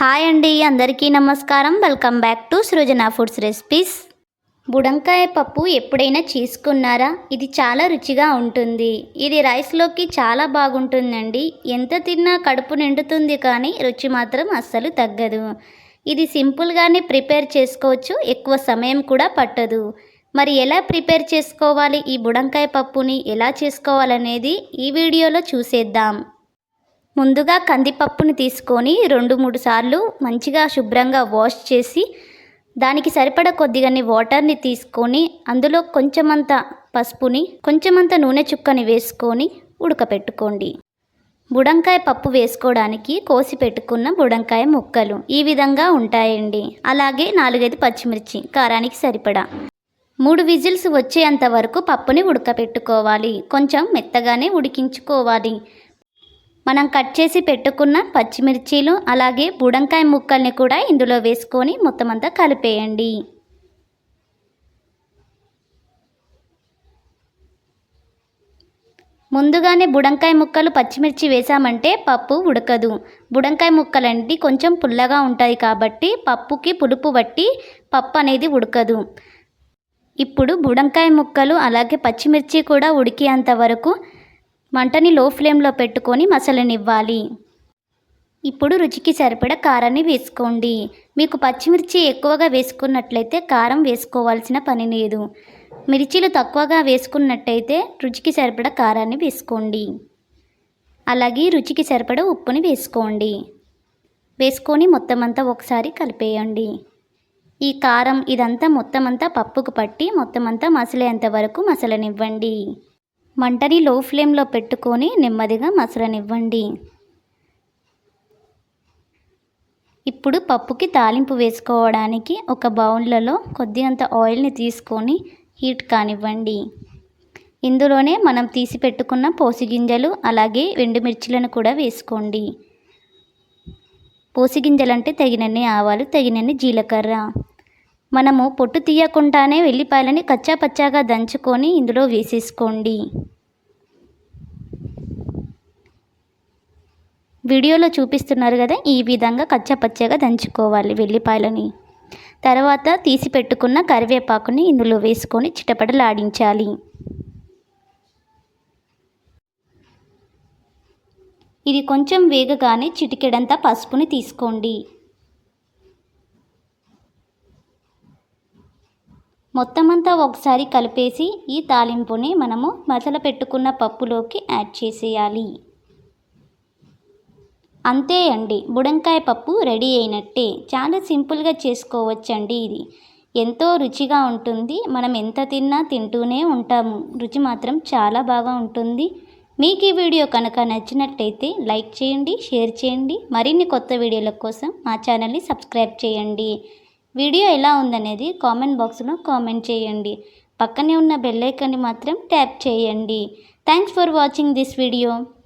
Hi అండి అందరికీ నమస్కారం. Welcome back to Srujana foods recipes బుడంకాయ పప్పు ఎప్పుడైనా చేసుకున్నారా? ఇది చాలా రుచిగా ఉంటుంది. ఇది రైస్లోకి చాలా బాగుంటుందండి. ఎంత తిన్నా కడుపు నిండుతుంది కానీ రుచి మాత్రం అస్సలు తగ్గదు. ఇది సింపుల్గానే ప్రిపేర్ చేసుకోవచ్చు ఎక్కువ సమయం కూడా పట్టదు. మరి ఎలా ప్రిపేర్ చేసుకోవాలి? ఈ బుడంకాయ పప్పుని ఎలా చేసుకోవాలనేది ఈ వీడియోలో చూసేద్దాం. ముందుగా కందిపప్పుని తీసుకొని రెండు మూడు సార్లు మంచిగా శుభ్రంగా వాష్ చేసి దానికి సరిపడ కొద్దిగాని వాటర్ని తీసుకొని అందులో కొంచెమంత పసుపుని కొంచెమంత నూనె చుక్కని వేసుకొని ఉడకపెట్టుకోండి. బుడంకాయ పప్పు వేసుకోవడానికి కోసి పెట్టుకున్న బుడంకాయ ముక్కలు ఈ విధంగా ఉంటాయండి. అలాగే నాలుగైదు పచ్చిమిర్చి కారానికి సరిపడా. మూడు విజిల్స్ వచ్చేంత వరకు పప్పుని ఉడకపెట్టుకోవాలి. కొంచెం మెత్తగానే ఉడికించుకోవాలి. మనం కట్ చేసి పెట్టుకున్న పచ్చిమిర్చీలు అలాగే బుడంకాయ ముక్కల్ని కూడా ఇందులో వేసుకొని మొత్తం అంతా కలిపేయండి. ముందుగానే బుడంకాయ ముక్కలు పచ్చిమిర్చి వేసామంటే పప్పు ఉడకదు. బుడంకాయ ముక్కలంటి కొంచెం పుల్లగా ఉంటాయి కాబట్టి పప్పుకి పులుపు బట్టి పప్పు అనేది ఉడకదు. ఇప్పుడు బుడంకాయ ముక్కలు అలాగే పచ్చిమిర్చి కూడా ఉడికేంత వరకు మంటని లో ఫ్లేమ్లో పెట్టుకొని మసలనివ్వాలి. ఇప్పుడు రుచికి సరిపడ కారాన్ని వేసుకోండి. మీకు పచ్చిమిర్చి ఎక్కువగా వేసుకున్నట్లయితే కారం వేసుకోవాల్సిన పని లేదు. మిర్చీలు తక్కువగా వేసుకున్నట్టయితే రుచికి సరిపడ కారాన్ని వేసుకోండి. అలాగే రుచికి సరిపడ ఉప్పుని వేసుకోండి. వేసుకొని మొత్తం అంతా ఒకసారి కలిపేయండి. ఈ కారం ఇదంతా మొత్తం అంతా పప్పుకు పట్టి మొత్తం అంతా మసలేంత వరకు మసలనివ్వండి. మంటని లో ఫ్లేమ్లో పెట్టుకొని నెమ్మదిగా మసలనివ్వండి. ఇప్పుడు పప్పుకి తాలింపు వేసుకోవడానికి ఒక బౌన్లలో కొద్దిగంత ఆయిల్ని తీసుకొని హీట్ కానివ్వండి. ఇందులోనే మనం తీసి పెట్టుకున్న పోసి గింజలు అలాగే ఎండుమిర్చిలను కూడా వేసుకోండి. పోసి అంటే తగినన్ని ఆవాలు తగినన్ని జీలకర్ర. మనము పొట్టు తీయకుండానే వెల్లిపాయలని కచ్చా పచ్చాగా దంచుకొని ఇందులో వేసేసుకోండి. వీడియోలో చూపిస్తున్నారు కదా ఈ విధంగా కచ్చపచ్చగా దంచుకోవాలి వెల్లిపాయలని. తర్వాత తీసి పెట్టుకున్న కరివేపాకుని ఇందులో వేసుకొని చిటపటలాడించాలి. ఇది కొంచెం వేగగానే చిటికెడంతా పసుపుని తీసుకోండి. మొత్తం అంతా ఒకసారి కలిపేసి ఈ తాలింపుని మనము మసల పెట్టుకున్న పప్పులోకి యాడ్ చేసేయాలి. అంతే అండి. బుడంకాయ పప్పు రెడీ అయినట్టే. చాలా సింపుల్గా చేసుకోవచ్చండి ఇది. ఎంతో రుచిగా ఉంటుంది. మనం ఎంత తిన్నా తింటూనే ఉంటాము. రుచి మాత్రం చాలా బాగా ఉంటుంది. మీకు ఈ వీడియో కనుక నచ్చినట్టయితే లైక్ చేయండి షేర్ చేయండి. మరిన్ని కొత్త వీడియోల కోసం మా ఛానల్ని సబ్స్క్రైబ్ చేయండి. వీడియో ఎలా ఉందనేది కామెంట్ బాక్స్లో కామెంట్ చేయండి. పక్కనే ఉన్న బెల్ మాత్రం ట్యాప్ చేయండి. Thanks for watching this video.